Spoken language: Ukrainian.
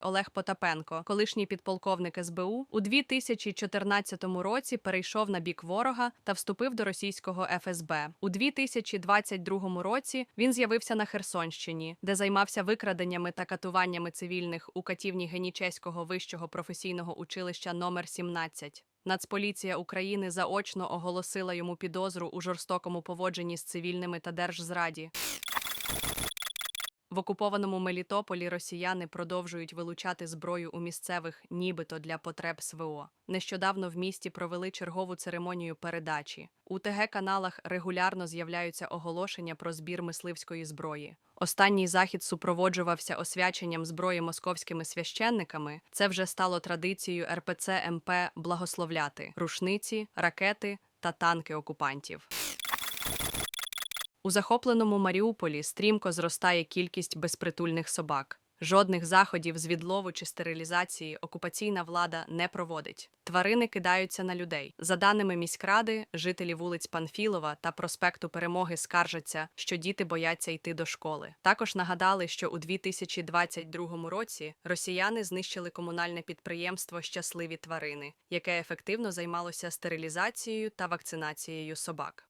Олег Потапенко, колишній підполковник СБУ, у 2014 році перейшов на бік ворога та вступив до російського ФСБ. У 2022 році він з'явився на Херсонщині, де займався викраденнями та катуваннями цивільних у катівні Генічеського вищого професійного училища номер 17. Нацполіція України заочно оголосила йому підозру у жорстокому поводженні з цивільними та держзраді. В окупованому Мелітополі росіяни продовжують вилучати зброю у місцевих, нібито для потреб СВО. Нещодавно в місті провели чергову церемонію передачі. У ТГ-каналах регулярно з'являються оголошення про збір мисливської зброї. Останній захід супроводжувався освяченням зброї московськими священниками. Це вже стало традицією РПЦ МП благословляти рушниці, ракети та танки окупантів. У захопленому Маріуполі стрімко зростає кількість безпритульних собак. Жодних заходів з відлову чи стерилізації окупаційна влада не проводить. Тварини кидаються на людей. За даними міськради, жителі вулиць Панфілова та проспекту Перемоги скаржаться, що діти бояться йти до школи. Також нагадали, що у 2022 році росіяни знищили комунальне підприємство Щасливі тварини, яке ефективно займалося стерилізацією та вакцинацією собак.